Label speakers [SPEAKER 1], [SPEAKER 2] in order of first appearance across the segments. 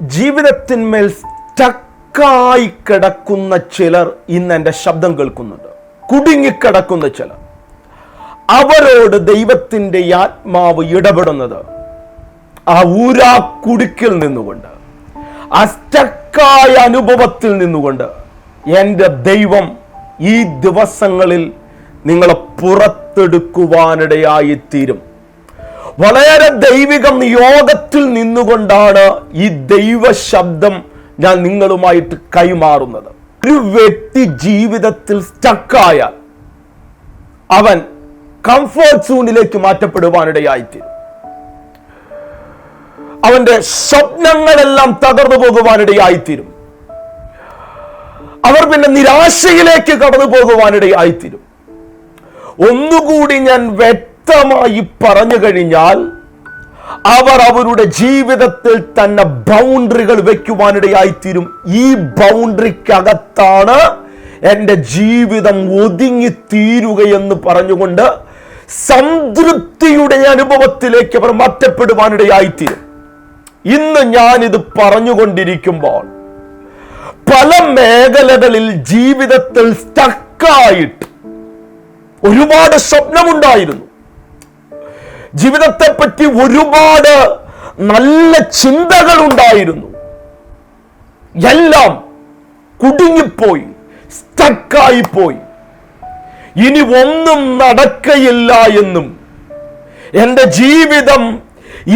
[SPEAKER 1] ജീവിതത്തിന്മേൽ സ്റ്റക്കായി കിടക്കുന്ന ചിലർ ഇന്ന് എന്റെ ശബ്ദം കേൾക്കുന്നുണ്ട്. കുടുങ്ങിക്കിടക്കുന്ന ചിലർ. അവരോട് ദൈവത്തിന്റെ ആത്മാവ് ഇടപെടുന്നത് ആ ഊരാ കുടുക്കിൽ നിന്നുകൊണ്ട് ആ സ്റ്റക്കായ അനുഭവത്തിൽ നിന്നുകൊണ്ട് എന്റെ ദൈവം ഈ ദിവസങ്ങളിൽ നിങ്ങളെ പുറത്തെടുക്കുവാനിടയായി തീരും വളരെ ദൈവികം യോഗത്തിൽ നിന്നുകൊണ്ടാണ് ഈ ദൈവ ശബ്ദം ഞാൻ നിങ്ങളുമായിട്ട് കൈമാറുന്നത്. ഒരു വ്യക്തി ജീവിതത്തിൽ സ്റ്റക്കായാൽ അവൻ കംഫോർട്ട് സോണിലേക്ക് മാറ്റപ്പെടുവാനിടയായിത്തീരും. അവന്റെ സ്വപ്നങ്ങളെല്ലാം തകർന്നു പോകുവാനിടയായിത്തീരും. അവർ പിന്നെ നിരാശയിലേക്ക് കടന്നു പോകുവാനിടയായിത്തീരും. ഒന്നുകൂടി ഞാൻ വ്യക്തമായി പറഞ്ഞു കഴിഞ്ഞാൽ അവർ അവരുടെ ജീവിതത്തിൽ തന്നെ ബൗണ്ടറികൾ വെക്കുവാനിടയായിത്തീരും. ഈ ബൗണ്ടറിക്കകത്താണ് എന്റെ ജീവിതം ഒതുങ്ങി തീരുകയെന്ന് പറഞ്ഞുകൊണ്ട് സംതൃപ്തിയുടെ അനുഭവത്തിലേക്ക് അവർ മാറ്റപ്പെടുവാനിടയായിത്തീരും. ഇന്ന് ഞാനിത് പറഞ്ഞുകൊണ്ടിരിക്കുമ്പോൾ പല മേഖലകളിൽ ജീവിതത്തിൽ സ്റ്റക്കായിട്ട് ഒരുപാട് സ്വപ്നമുണ്ടായിരുന്നു. ജീവിതത്തെപ്പറ്റി ഒരുപാട് നല്ല ചിന്തകൾ ഉണ്ടായിരുന്നു എല്ലാം കുടുങ്ങിപ്പോയി സ്റ്റക്കായി പോയി ഇനി ഒന്നും നടക്കയില്ല എന്നും എന്റെ ജീവിതം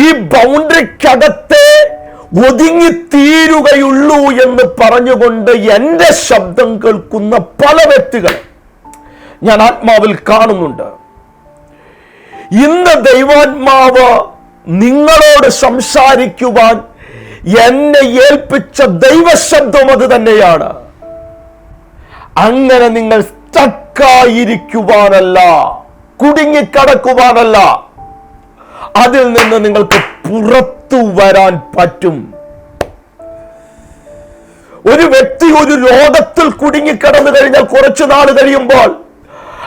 [SPEAKER 1] ഈ ബൗണ്ടറിക്കകത്തെ ഒതുങ്ങിത്തീരുകയുള്ളൂ എന്ന് പറഞ്ഞുകൊണ്ട് എന്റെ ശബ്ദം കേൾക്കുന്ന പല വ്യക്തികൾ ഞാൻ ആത്മാവിൽ കാണുന്നുണ്ട്. ഇന്ന് ദൈവാത്മാവ് നിങ്ങളോട് സംസാരിക്കുവാൻ എന്നെ ഏൽപ്പിച്ച ദൈവശബ്ദം അത് തന്നെയാണ്. അങ്ങനെ നിങ്ങൾ സ്റ്റക്കായിരിക്കുവാനല്ല കുടുങ്ങിക്കടക്കുവാനല്ല. അതിൽ നിന്ന് നിങ്ങൾക്ക് പുറത്തു വരാൻ പറ്റും. ഒരു വ്യക്തി ഒരു രോഗത്തിൽ കുടുങ്ങിക്കിടന്നു കഴിഞ്ഞാൽ കുറച്ചു നാൾ കഴിയുമ്പോൾ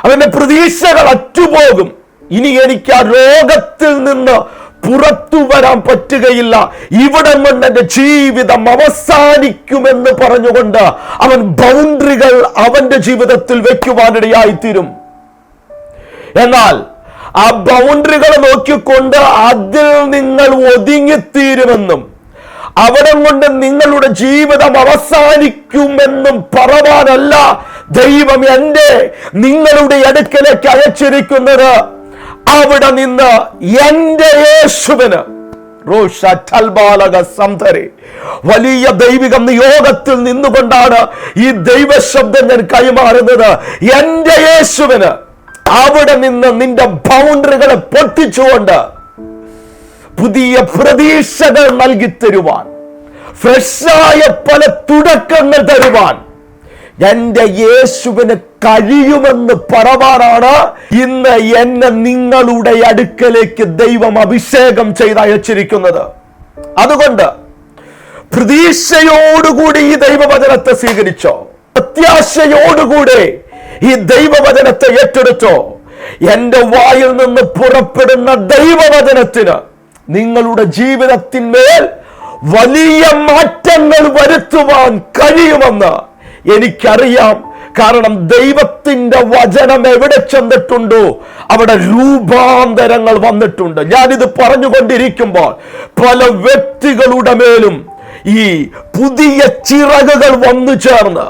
[SPEAKER 1] അവന്റെ പ്രതീക്ഷകൾ അറ്റുപോകും. ഇനി എനിക്ക് ആ രോഗത്തിൽ നിന്ന് പുറത്തു വരാൻ പറ്റുകയില്ല. ഇവിടെ കൊണ്ട് എന്റെ ജീവിതം അവസാനിക്കുമെന്ന് പറഞ്ഞുകൊണ്ട് അവൻ ബൗണ്ടറികൾ അവന്റെ ജീവിതത്തിൽ വെക്കുവാനിടയായിത്തീരും. എന്നാൽ ആ ബൗണ്ടറികൾ നോക്കിക്കൊണ്ട് അതിൽ നിങ്ങൾ ഒതുങ്ങിത്തീരുമെന്നും അവിടെ കൊണ്ട് നിങ്ങളുടെ ജീവിതം അവസാനിക്കുമെന്നും പറവാനല്ല ദൈവം എന്റെ നിങ്ങളുടെ അടുക്കലേക്ക് അയച്ചിരിക്കുന്നത്. അവിടെ നിന്ന് എന്റെ യേശുവിന് വലിയ ദൈവിക നിയോഗത്തിൽ നിന്നുകൊണ്ടാണ് ഈ ദൈവശബ്ദം ഞാൻ കൈമാറുന്നത്. എന്റെ യേശുവിന് അവിടെ നിന്ന് നിന്റെ ബൗണ്ടറികളെ പൊട്ടിച്ചുകൊണ്ട് പുതിയ പ്രതീക്ഷകൾ നൽകി തരുവാൻ ഫ്രഷായ പല തുടക്കങ്ങൾ തരുവാൻ എന്റെ യേശുവിന് കഴിയുമെന്ന് പറവാനാണ്. ഇന്ന് എന്നെ നിങ്ങളുടെ അടുക്കലേക്ക് ദൈവം അഭിഷേകം ചെയ്ത് അയച്ചിരിക്കുന്നത് അതുകൊണ്ട് പ്രതീക്ഷയോടുകൂടി ഈ ദൈവവചനത്തെ സ്വീകരിച്ചോ? പ്രത്യാശയോടുകൂടെ ഈ ദൈവവചനത്തെ ഏറ്റെടുത്തോ? എന്റെ വായിൽ നിന്ന് പുറപ്പെടുന്ന ദൈവവചനത്തിന് നിങ്ങളുടെ ജീവിതത്തിന്മേൽ വലിയ മാറ്റങ്ങൾ വരുത്തുവാൻ കഴിയുമെന്ന് എനിക്കറിയാം. കാരണം ദൈവത്തിന്റെ വചനം എവിടെ ചെന്നിട്ടുണ്ടോ അവിടെ രൂപാന്തരങ്ങൾ വന്നിട്ടുണ്ട്. ഞാനിത് പറഞ്ഞുകൊണ്ടിരിക്കുമ്പോൾ പല വ്യക്തികളുടെ മേലും ഈ പുതിയ ചിറകുകൾ വന്നു ചേർന്ന്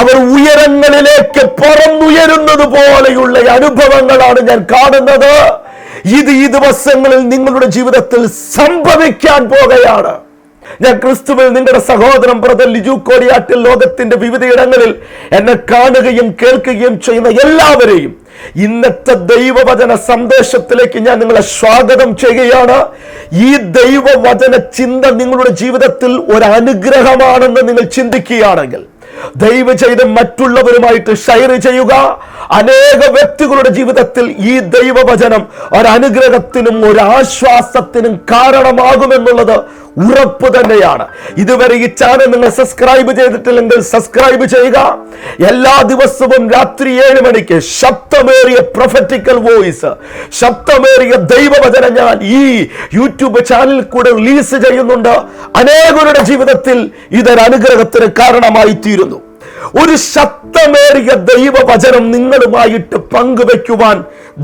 [SPEAKER 1] അവർ ഉയരങ്ങളിലേക്ക് പറന്നുയരുന്നത് പോലെയുള്ള അനുഭവങ്ങളാണ് ഞാൻ കാണുന്നത്. ഇത് ഈ ദിവസങ്ങളിൽ നിങ്ങളുടെ ജീവിതത്തിൽ സംഭവിക്കാൻ പോകുകയാണ് ഞാൻ ക്രിസ്തുവിൽ നിങ്ങളുടെ സഹോദരൻ ബ്രദർ ലിജു കോടിയാട്ടിൽ ലോകത്തിന്റെ വിവിധയിടങ്ങളിൽ എന്നെ കാണുകയും കേൾക്കുകയും ചെയ്യുന്ന എല്ലാവരെയും ഇന്നത്തെ ദൈവവചന സന്ദേശത്തിലേക്ക് ഞാൻ നിങ്ങളെ സ്വാഗതം ചെയ്യുകയാണ്. ഈ ദൈവവചന ചിന്ത നിങ്ങളുടെ ജീവിതത്തിൽ ഒരു അനുഗ്രഹമാണെന്ന് നിങ്ങൾ ചിന്തിക്കുകയാണെങ്കിൽ ദൈവ ചെയ്ത് മറ്റുള്ളവരുമായിട്ട് ഷെയർ ചെയ്യുക. അനേക വ്യക്തികളുടെ ജീവിതത്തിൽ ഈ ദൈവവചനം ഒരനുഗ്രഹത്തിനും ഒരു ആശ്വാസത്തിനും കാരണമാകുമെന്നുള്ളത് ഉറപ്പ് തന്നെയാണ്. ഇതുവരെ ഈ ചാനൽ നിങ്ങൾ സബ്സ്ക്രൈബ് ചെയ്തിട്ടില്ലെങ്കിൽ സബ്സ്ക്രൈബ് ചെയ്യുക. എല്ലാ ദിവസവും രാത്രി ഏഴ് മണിക്ക് ശബ്ദമേറിയ പ്രൊഫറ്റിക്കൽ വോയിസ് ശബ്ദമേറിയ ദൈവവചനം ഞാൻ ഈ യൂട്യൂബ് ചാനലിൽ കൂടെ റിലീസ് ചെയ്യുന്നുണ്ട്. അനേകരുടെ ജീവിതത്തിൽ ഇതൊരു അനുഗ്രഹത്തിന് കാരണമായി തീരുന്നു ഒരു ശബ്ദമേറിയ ദൈവവചനം നിങ്ങളുമായിട്ട് പങ്കുവെക്കുവാൻ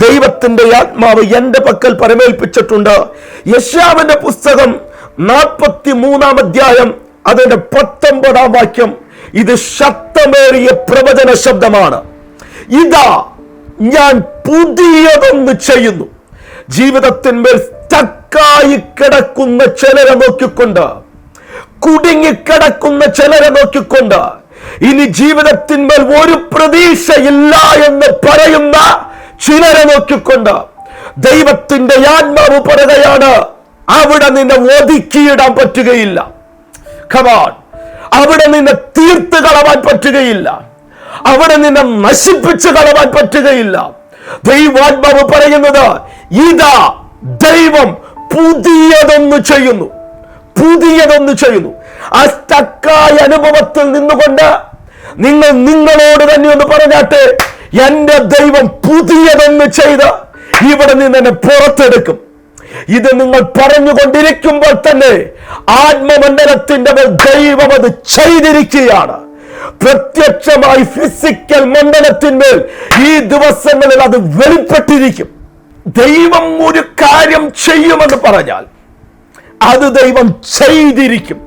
[SPEAKER 1] ദൈവത്തിന്റെ ആത്മാവ് എന്റെ പക്കൽ പരമേൽപ്പിച്ചിട്ടുണ്ട്. യശാവിന്റെ പുസ്തകം നാൽപ്പത്തി മൂന്നാം അധ്യായം അതിന്റെ പത്തൊമ്പതാം വാക്യം. ഇത് ശക്തമേറിയ പ്രവചന ശബ്ദമാണ്. ഇതാ ഞാൻ പുതിയതൊന്ന് ചെയ്യുന്നു. ജീവിതത്തിന്മേൽ സ്റ്റക്കായി കിടക്കുന്ന ചിലരെ നോക്കിക്കൊണ്ട് കുടുങ്ങിക്കിടക്കുന്ന ചിലരെ നോക്കിക്കൊണ്ട് ഇനി ജീവിതത്തിന്മേൽ ഒരു പ്രതീക്ഷയില്ല എന്ന് പറയുന്ന ചിലരെ നോക്കിക്കൊണ്ട് ദൈവത്തിന്റെ ആത്മാവ് പറയുകയാണ് അവിടെ നിന്നെ ഒതുക്കിയിടാൻ പറ്റുകയില്ല. ഖമാൻ അവിടെ നിന്നെ തീർത്ത് കളവാൻ പറ്റുകയില്ല. അവിടെ നിന്നെ നശിപ്പിച്ച് കളവാൻ പറ്റുകയില്ല. ദൈവാത്മാവ് പറയുന്നത് ഇതാ ദൈവം പുതിയതൊന്ന് ചെയ്യുന്നു. പുതിയതൊന്ന് ചെയ്യുന്നു. ആ സ്റ്റക്കായ അനുഭവത്തിൽ നിന്നുകൊണ്ട് നിങ്ങൾ നിങ്ങളോട് തന്നെ ഒന്ന് പറഞ്ഞാട്ടെ എന്റെ ദൈവം പുതിയതൊന്ന് ചെയ്ത് ഇവിടെ നിന്ന് എന്നെ പുറത്തെടുക്കും. ഇത് നിങ്ങൾ പറഞ്ഞുകൊണ്ടിരിക്കുമ്പോൾ തന്നെ ആത്മമണ്ഡലത്തിന്റെ ദൈവം അത് ചെയ്തിരിക്കുകയാണ്. പ്രത്യക്ഷമായി ഫിസിക്കൽ മണ്ഡലത്തിന്മേൽ ഈ ദിവസങ്ങളിൽ അത് വെളിപ്പെട്ടിരിക്കും. ദൈവം ഒരു കാര്യം ചെയ്യുമെന്ന് പറഞ്ഞാൽ അത് ദൈവം ചെയ്തിരിക്കും.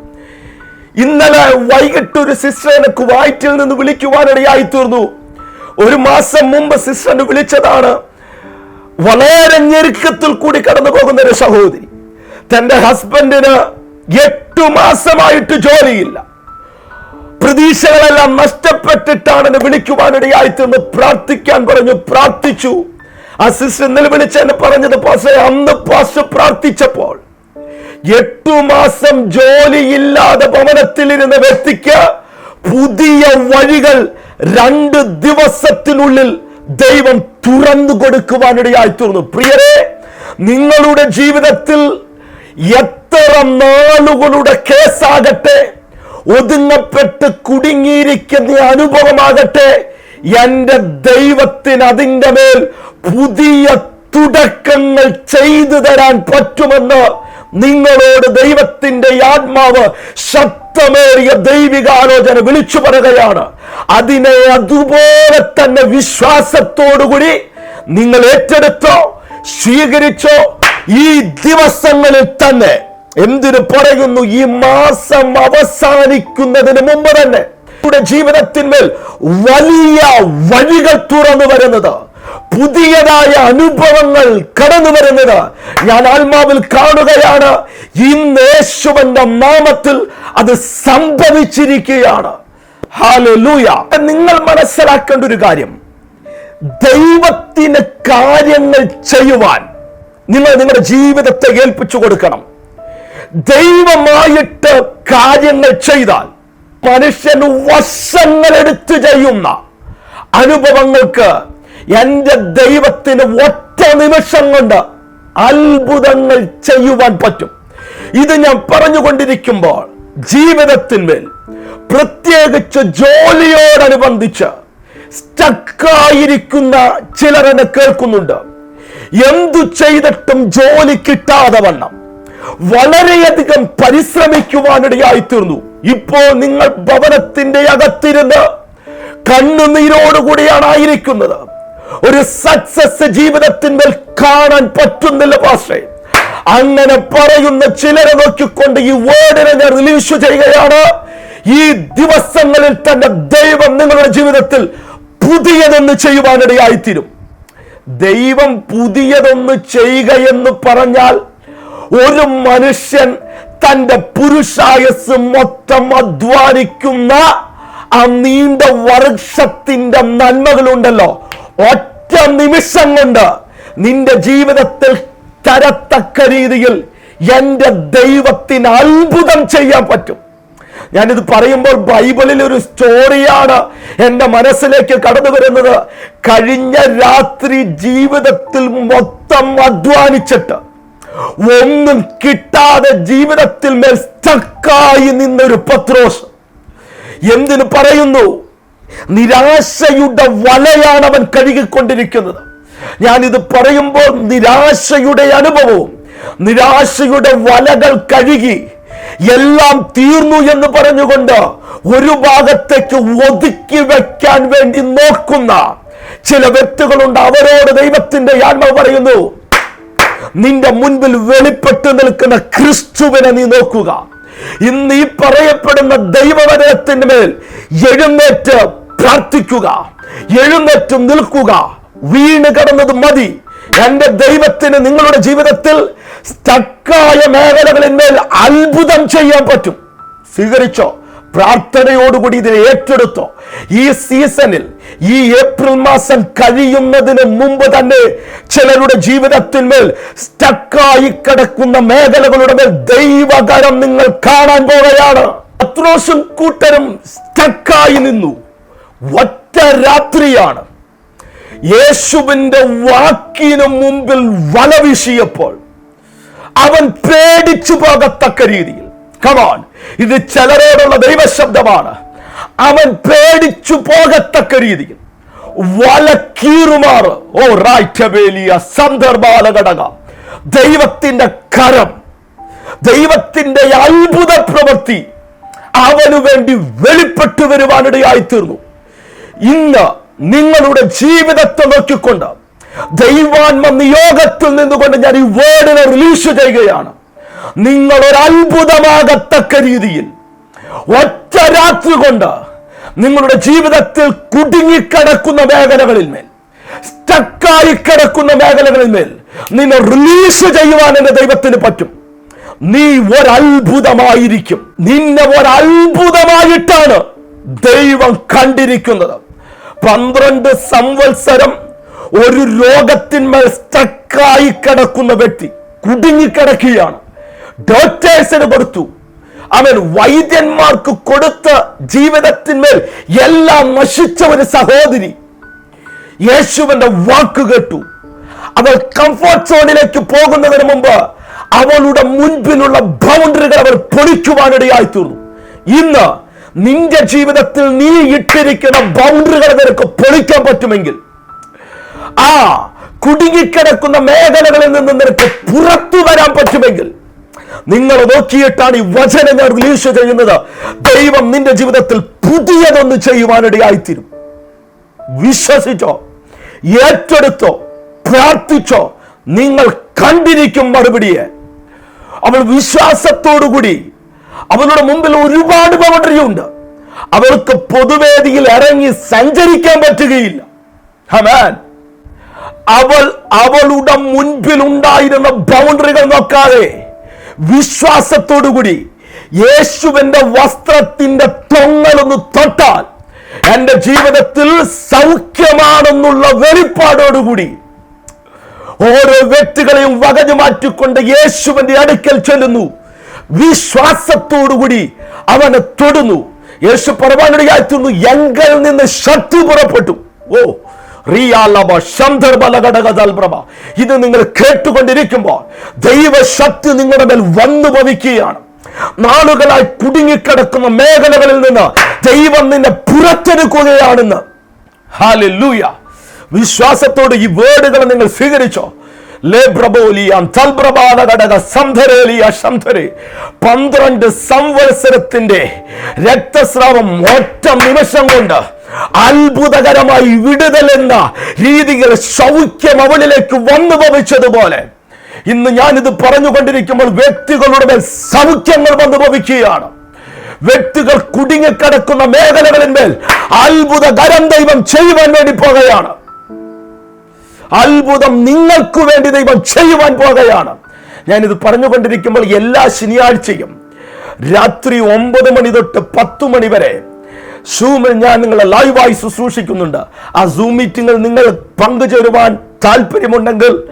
[SPEAKER 1] ഇന്നലെ വൈകിട്ട് ഒരു സിസ്റ്ററിനെ കുവൈറ്റിൽ നിന്ന് വിളിക്കുവാനിടയായി തീർന്നു ഒരു മാസം മുമ്പ് സിസ്റ്ററിന് വിളിച്ചതാണ്. വളരെ ഞെരുക്കത്തിൽ കൂടി കടന്നു പോകുന്ന ഒരു സഹോദരി. തന്റെ ഹസ്ബൻഡിന് എട്ടു മാസമായിട്ട് ജോലിയില്ല. പ്രതീക്ഷകളെല്ലാം നഷ്ടപ്പെട്ടിട്ടാണ് എന്നെ വിളിക്കുവാനിടയായി പ്രാർത്ഥിക്കാൻ പറഞ്ഞു പ്രാർത്ഥിച്ചു. ആ സിസ്റ്റർ ഇന്നലെ വിളിച്ച് എന്നെ പറഞ്ഞത് പാസ് അന്ന് പാസ് പ്രാർത്ഥിച്ചപ്പോൾ എട്ടു മാസം ജോലിയില്ലാതെ ഭവനത്തിലിരുന്ന വ്യക്തിക്ക് പുതിയ വഴികൾ രണ്ട് ദിവസത്തിനുള്ളിൽ ദൈവം തുറന്നു കൊടുക്കുവാനിടയായി തീർന്നു. പ്രിയരെ നിങ്ങളുടെ ജീവിതത്തിൽ എത്ര നാളുകളുടെ കേസാകട്ടെ ഒതുങ്ങപ്പെട്ട് കുടുങ്ങിയിരിക്കുന്ന അനുഭവമാകട്ടെ എന്റെ ദൈവത്തിന് അതിന്റെ മേൽ പുതിയ തുടക്കങ്ങൾ ചെയ്തു തരാൻ പറ്റുമെന്ന് നിങ്ങളോട് ദൈവത്തിന്റെ ആത്മാവ് ശക്തമേറിയ ദൈവികാലോചന വിളിച്ചു പറയുകയാണ്. അതിനെ അതുപോലെ തന്നെ വിശ്വാസത്തോടുകൂടി നിങ്ങൾ ഏറ്റെടുത്തോ സ്വീകരിച്ചോ ഈ ദിവസങ്ങളിൽ തന്നെ. എന്തിനു പറയുന്നു? ഈ മാസം അവസാനിക്കുന്നതിന് മുമ്പ് തന്നെ. ജീവിതത്തിന്മേൽ വലിയ വഴികൾ തുറന്നു വരുന്നത്. പുതിയതായ അനുഭവങ്ങൾ കടന്നു വരുന്നത് ഞാൻ ആത്മാവിൽ കാണുകയാണ്. ഇന്ന് യേശുവന്റെ നാമത്തിൽ അത് സംഭവിച്ചിരിക്കുകയാണ്. നിങ്ങൾ മനസ്സിലാക്കേണ്ട ഒരു കാര്യം. ദൈവത്തിന് കാര്യങ്ങൾ ചെയ്യുവാൻ നിങ്ങൾ നിങ്ങളുടെ ജീവിതത്തെ ഏൽപ്പിച്ചു കൊടുക്കണം. ദൈവമായിട്ട് കാര്യങ്ങൾ ചെയ്താൽ മനുഷ്യന് വർഷങ്ങളെടുത്ത് ചെയ്യുന്ന അനുഭവങ്ങൾക്ക് എന്റെ ദൈവത്തിന് ഒറ്റ നിമിഷം കൊണ്ട് അത്ഭുതങ്ങൾ ചെയ്യുവാൻ പറ്റും. ഇത് ഞാൻ പറഞ്ഞുകൊണ്ടിരിക്കുമ്പോൾ ജീവിതത്തിന്മേൽ പ്രത്യേകിച്ച് ജോലിയോടനുബന്ധിച്ച് സ്റ്റക്കായിരിക്കുന്ന ചിലരെന്നെ കേൾക്കുന്നുണ്ട്. എന്തു ചെയ്തിട്ടും ജോലി കിട്ടാതെ വണ്ണം. വളരെയധികം പരിശ്രമിക്കുവാനിടയായി തീർന്നു ഇപ്പോൾ നിങ്ങൾ ഭവനത്തിന്റെ അകത്തിരുന്ന് കണ്ണുനീരോടുകൂടിയാണ് ആയിരിക്കുന്നത്. ഒരു സക്സസ് ജീവിതത്തിന്മേൽ കാണാൻ പറ്റുന്നില്ല പാസ്റ്റേ അങ്ങനെ പറയുന്ന ചിലരെ നോക്കിക്കൊണ്ട് ഈ വേർഡിനെ ഞാൻ റിലീസ് ചെയ്യുകയാണ്. ഈ ദിവസങ്ങളിൽ തന്നെ ദൈവം നിങ്ങളുടെ ജീവിതത്തിൽ പുതിയതൊന്ന് ചെയ്യുവാനിടയായിത്തീരും. ദൈവം പുതിയതൊന്ന് ചെയ്യുക എന്ന് പറഞ്ഞാൽ ഒരു മനുഷ്യൻ തന്റെ പുരുഷായസ് മൊത്തം അധ്വാനിക്കുന്ന ആ നീണ്ട വർഷത്തിന്റെ നന്മകളുണ്ടല്ലോ. ഒറ്റ നിമിഷം കൊണ്ട് നിന്റെ ജീവിതത്തിൽ തരത്തക്ക രീതിയിൽ എന്റെ ദൈവത്തിന് അത്ഭുതം ചെയ്യാൻ പറ്റും. ഞാനിത് പറയുമ്പോൾ ബൈബിളിൽ ഒരു സ്റ്റോറിയാണ് എന്റെ മനസ്സിലേക്ക് കടന്നു വരുന്നത്. കഴിഞ്ഞ രാത്രി ജീവിതത്തിൽ മൊത്തം അധ്വാനിച്ചിട്ട് ഒന്നും കിട്ടാതെ ജീവിതത്തിൽ മേൽ സ്റ്റക്കായി നിന്നൊരു പത്രോസ്. എന്തിനു പറയുന്നു? നിരാശയുടെ വലയാണ് അവൻ കഴുകിക്കൊണ്ടിരിക്കുന്നത്. ഞാനിത് പറയുമ്പോൾ നിരാശയുടെ അനുഭവവും നിരാശയുടെ വലകൾ കഴുകി എല്ലാം തീർന്നു എന്ന് പറഞ്ഞുകൊണ്ട് ഒരു ഭാഗത്തേക്ക് ഒതുക്കി വെക്കാൻ വേണ്ടി നോക്കുന്ന ചില വ്യക്തികളുണ്ട്. അവരോട് ദൈവത്തിന്റെ ആത്മാവ് പറയുന്നു നിന്റെ മുൻപിൽ വെളിപ്പെട്ട് നിൽക്കുന്ന ക്രിസ്തുവിനെ നീ നോക്കുക. ഇന്ന് ഈ പറയപ്പെടുന്ന ദൈവവചനത്തിന് മേൽ എഴുന്നേറ്റ് പ്രാർത്ഥിക്കുക. എഴുന്നേറ്റ് നിൽക്കുക. വീണ് കിടന്നത് മതി. എന്റെ ദൈവത്തിന് നിങ്ങളുടെ ജീവിതത്തിൽ സ്റ്റക്കായ മേഖലകളിന്മേൽ അത്ഭുതം ചെയ്യാൻ പറ്റും. സ്വീകരിച്ചോ? പ്രാർത്ഥനയോടുകൂടി ഇതിനെ ഏറ്റെടുത്തോ? ഈ സീസണിൽ ഈ ഏപ്രിൽ മാസം കഴിയുന്നതിന് മുമ്പ് തന്നെ ചിലരുടെ ജീവിതത്തിന്മേൽ സ്റ്റക്കായി കിടക്കുന്ന മേഖലകളുടെ മേൽ ദൈവകരം നിങ്ങൾ കാണാൻ പോവുകയാണ്. പത്രോസും കൂട്ടരും സ്റ്റക്കായി നിന്നു. ഒറ്റ രാത്രിയാണ്. യേശുവിന്റെ വാക്കിനു മുമ്പിൽ വല വീശിയപ്പോൾ അവൻ പേടിച്ചു പോകത്തക്ക രീതിയിൽ. കമാൻ ഇത് ചിലരോടുള്ള ദൈവശബ്ദമാണ്. അവൻ പേടിച്ചു പോകത്തക്ക രീതിയിൽ. വല ഓ ഓ സന്ദർഭാല ഘടക ദൈവത്തിന്റെ കരം ദൈവത്തിന്റെ അത്ഭുത പ്രവൃത്തി അവനു വേണ്ടി വെളിപ്പെട്ടു വരുവാനിടയായി തീർന്നു ഇന്ന് നിങ്ങളുടെ ജീവിതത്തെ നോക്കിക്കൊണ്ട് ദൈവാത്മ നിയോഗത്തിൽ നിന്നുകൊണ്ട് ഞാൻ ഈ വേർഡിനെ റിലീസ് ചെയ്യുകയാണ്. നിങ്ങൾ ഒരു രീതിയിൽ ഒറ്റ രാത്രി കൊണ്ട് നിങ്ങളുടെ ജീവിതത്തിൽ കുടുങ്ങിക്കിടക്കുന്ന മേഖലകളിൽ മേൽ സ്റ്റക്കായി കിടക്കുന്ന മേഖലകളിൽ മേൽ നിന്നെ റിലീസ് ചെയ്യുവാൻ എന്റെ ദൈവത്തിന് പറ്റും. നീ ഒരത്ഭുതമായിരിക്കും. നിന്നെ ഒരത്ഭുതമായിട്ടാണ് ദൈവം കണ്ടിരിക്കുന്നത്. പന്ത്രണ്ട് സംവത്സരം ഒരു രോഗത്തിന്മേൽ സ്റ്റക്കായി കിടക്കുന്ന വ്യക്തി കുടുങ്ങിക്കിടക്കുകയാണ്. ഡോക്ടേഴ്സിന് കൊടുത്തു അവൻ വൈദ്യന്മാർക്ക് കൊടുത്ത ജീവിതത്തിന്മേൽ എല്ലാം നശിച്ച ഒരു സഹോദരി. യേശുവിന്റെ വാക്ക് കേട്ടു. അവൾ കംഫർട്ട് സോണിലേക്ക് പോകുന്നതിന് മുമ്പ് അവളുടെ മുൻപിലുള്ള ബൗണ്ടറികൾ അവൾ പൊളിക്കുവാനിടയായി തീർന്നു. ഇന്ന് നിന്റെ ജീവിതത്തിൽ നീ ഇട്ടിരിക്കുന്ന ബൗണ്ടറികൾ നിനക്ക് പൊളിക്കാൻ പറ്റുമെങ്കിൽ ആ കുടുങ്ങിക്കിടക്കുന്ന മേഖലകളിൽ നിന്ന് നിനക്ക് പുറത്തു വരാൻ പറ്റുമെങ്കിൽ നിങ്ങൾ നോക്കിയിട്ടാണ് ഈ വചനം ഞാൻ റിലീസ് ചെയ്യുന്നത്. ദൈവം നിന്റെ ജീവിതത്തിൽ പുതിയതൊന്ന് ചെയ്യുവാനിടയായിത്തീരും. വിശ്വസിച്ചോ ഏറ്റെടുത്തോ പ്രാർത്ഥിച്ചോ നിങ്ങൾ കണ്ടിരിക്കും മറുപടിയെ. അവൾ വിശ്വാസത്തോടുകൂടി അവളുടെ മുമ്പിൽ ഒരുപാട് ബൗണ്ടറിയുണ്ട് അവൾക്ക് പൊതുവേദിയിൽ ഇറങ്ങി സഞ്ചരിക്കാൻ പറ്റുകയില്ല. ഹമാൻ അവൾ അവളുടെ മുൻപിൽ ഉണ്ടായിരുന്ന ബൗണ്ടറികൾ നോക്കാതെ വിശ്വാസത്തോടുകൂടി യേശുവിന്റെ വസ്ത്രത്തിന്റെ തൊങ്ങലൊന്ന് തൊട്ടാൽ എന്റെ ജീവിതത്തിൽ സൗഖ്യമാണെന്നുള്ള വെളിപ്പാടോടുകൂടി ഓരോ വ്യക്തികളെയും വകഞ്ഞു മാറ്റിക്കൊണ്ട് യേശുവിന്റെ അടുക്കൽ ചെല്ലുന്നു. വിശ്വാസത്തോടുകൂടി അവനെ തൊടുന്നു. യേശു പറവാനിടയായിത്തുന്നു എങ്കിൽ നിന്ന് ശക്തി പുറപ്പെട്ടു. ഓ ഇത് നിങ്ങൾ കേട്ടുകൊണ്ടിരിക്കുമ്പോൾ ദൈവശക്തി നിങ്ങളുടെ മേൽ വന്നു ഭവിക്കുകയാണ്. നാളുകളായി കുടുങ്ങിക്കിടക്കുന്ന മേഖലകളിൽ നിന്ന് ദൈവം നിന്നെ പുറത്തെടുക്കുകയാണെന്ന്. ഹാലൂയ വിശ്വാസത്തോട് ഈ വേർഡുകൾ നിങ്ങൾ സ്വീകരിച്ചോ. പന്ത്രണ്ട് സംവത്സരത്തിന്റെ രക്തസ്രാവം ഒറ്റ നിമിഷം കൊണ്ട് അത്ഭുതകരമായി വിടുതൽ എന്ന രീതിയിൽ സൗഖ്യം അവളിലേക്ക് വന്നു ഭവിച്ചതുപോലെ. ഇന്ന് ഞാനിത് പറഞ്ഞുകൊണ്ടിരിക്കുമ്പോൾ വ്യക്തികളുടെ മേൽ സൗഖ്യങ്ങൾ വന്നു ഭവിക്കുകയാണ്. വ്യക്തികൾ കുടുങ്ങിക്കിടക്കുന്ന മേഖലകളിന്മേൽ അത്ഭുതകരം ദൈവം ചെയ്യുവാൻ വേണ്ടി പോകുകയാണ് അത്ഭുതം നിങ്ങൾക്ക് വേണ്ടി ദൈവം ചെയ്യുവാൻ പോകുകയാണ്. ഞാനിത് പറഞ്ഞുകൊണ്ടിരിക്കുമ്പോൾ എല്ലാ ശനിയാഴ്ചയും രാത്രി ഒമ്പത് മണി തൊട്ട് പത്ത് മണി വരെ സൂമിൽ ഞാൻ നിങ്ങളെ ലൈവായി ശുശ്രൂഷിക്കുന്നുണ്ട്. ആ സൂം മീറ്റിങ്ങിൽ നിങ്ങൾ പങ്കുചേരുവാൻ താല്പര്യമുണ്ടെങ്കിൽ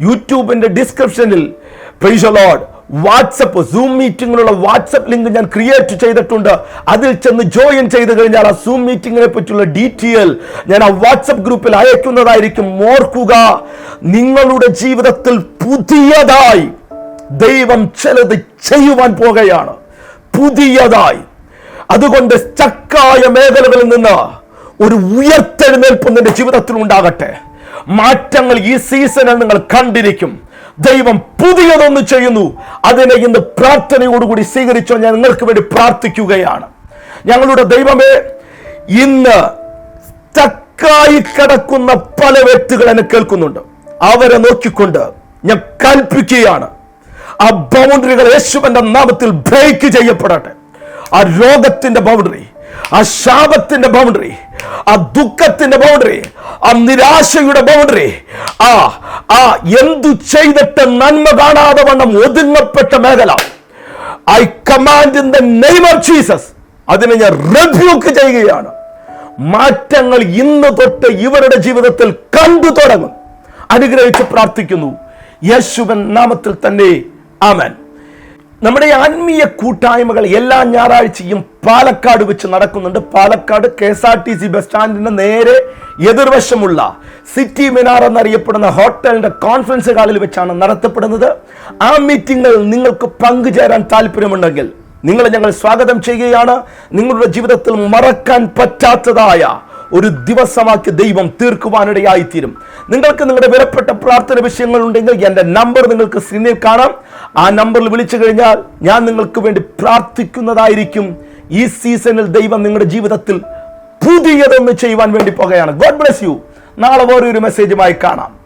[SPEAKER 1] യൂട്യൂബിന്റെ ഡിസ്ക്രിപ്ഷനിൽ പ്രൈസ് ലോഡ് വാട്സപ്പ് സൂം മീറ്റിങ്ങിനുള്ള വാട്സപ്പ് ലിങ്ക് ഞാൻ ക്രിയേറ്റ് ചെയ്തിട്ടുണ്ട്. അതിൽ ചെന്ന് ജോയിൻ ചെയ്ത് കഴിഞ്ഞാൽ ആ സൂം മീറ്റിങ്ങിനെ പറ്റിയുള്ള ഡീറ്റെയിൽ ഞാൻ ആ വാട്സപ്പ് ഗ്രൂപ്പിൽ അയക്കുന്നതായിരിക്കും. ഓർക്കുക നിങ്ങളുടെ ജീവിതത്തിൽ പുതിയതായി ദൈവം ചിലത് ചെയ്യുവാൻ പോകുകയാണ് പുതിയതായി. അതുകൊണ്ട് ചക്കായ മേഖലകളിൽ നിന്ന് ഒരു ഉയർത്തെഴുന്നേൽപ്പ് നിന്റെ ജീവിതത്തിൽ ഉണ്ടാകട്ടെ മാറ്റങ്ങൾ ഈ സീസണിൽ നിങ്ങൾ കണ്ടിരിക്കും. ദൈവം പുതിയതൊന്ന് ചെയ്യുന്നു. അതിനെ ഇന്ന് പ്രാർത്ഥനയോടുകൂടി സ്വീകരിച്ചോ ഞാൻ നിങ്ങൾക്ക് വേണ്ടി പ്രാർത്ഥിക്കുകയാണ്. ഞങ്ങളുടെ ദൈവമേ ഇന്ന് സ്റ്റക്കായി കിടക്കുന്ന പല വ്യക്തികൾ എന്നെ കേൾക്കുന്നുണ്ട്. അവരെ നോക്കിക്കൊണ്ട് ഞാൻ കൽപ്പിക്കുകയാണ്. ആ ബൗണ്ടറികൾ യേശുവിന്റെ നാമത്തിൽ ബ്രേക്ക് ചെയ്യപ്പെടട്ടെ. ആ രോഗത്തിന്റെ ബൗണ്ടറി ആ ശാപത്തിന്റെ ബൗണ്ടറി ആ ദുഃഖത്തിന്റെ ബൗണ്ടറി ആ നിരാശയുടെ ബൗണ്ടറി ആ ആ എന്തു ചെയ്തിട്ട് നന്മ കാണാതെ വണ്ണം ഒതുങ്ങപ്പെട്ട മേഖല. I command in the name of Jesus അതിനെ ഞാൻ റെബ്യൂക്ക് ചെയ്യുകയാണ്. മാറ്റങ്ങൾ ഇന്ന് തൊട്ട് ഇവരുടെ ജീവിതത്തിൽ കണ്ടു തുടങ്ങും. അനുഗ്രഹിച്ച് പ്രാർത്ഥിക്കുന്നു. യേശുവൻ നാമത്തിൽ തന്നെ. ആമൻ. നമ്മുടെ ആത്മീയ കൂട്ടായ്മകൾ എല്ലാ ഞായറാഴ്ചയും പാലക്കാട് വെച്ച് നടക്കുന്നുണ്ട്. Palakkad K S R T C bus സ്റ്റാൻഡിന് നേരെ എതിർവശമുള്ള സിറ്റി മിനാർ എന്നറിയപ്പെടുന്ന ഹോട്ടലിന്റെ കോൺഫറൻസ് ഹാളിൽ വെച്ചാണ് നടത്തപ്പെടുന്നത്. ആ മീറ്റിംഗിൽ നിങ്ങൾക്ക് പങ്കുചേരാൻ താല്പര്യമുണ്ടെങ്കിൽ നിങ്ങളെ ഞങ്ങൾ സ്വാഗതം ചെയ്യുകയാണ്. നിങ്ങളുടെ ജീവിതത്തിൽ മറക്കാൻ പറ്റാത്തതായ ഒരു ദിവസമാക്കി ദൈവം തീർക്കുവാനിടയായി തീരും നിങ്ങൾക്ക് നിങ്ങളുടെ വിലപ്പെട്ട പ്രാർത്ഥന വിഷയങ്ങൾ ഉണ്ടെങ്കിൽ എന്റെ നമ്പർ നിങ്ങൾക്ക് സ്ക്രീനിൽ കാണാം. ആ നമ്പറിൽ വിളിച്ചു കഴിഞ്ഞാൽ ഞാൻ നിങ്ങൾക്ക് വേണ്ടി പ്രാർത്ഥിക്കുന്നതായിരിക്കും. ഈ സീസണിൽ ദൈവം നിങ്ങളുടെ ജീവിതത്തിൽ പുതിയതൊന്ന് ചെയ്യുവാൻ വേണ്ടി പോകുകയാണ്. ഗോഡ് ബ്ലസ് യു നാളെ വേറെ ഒരു മെസ്സേജുമായി കാണാം.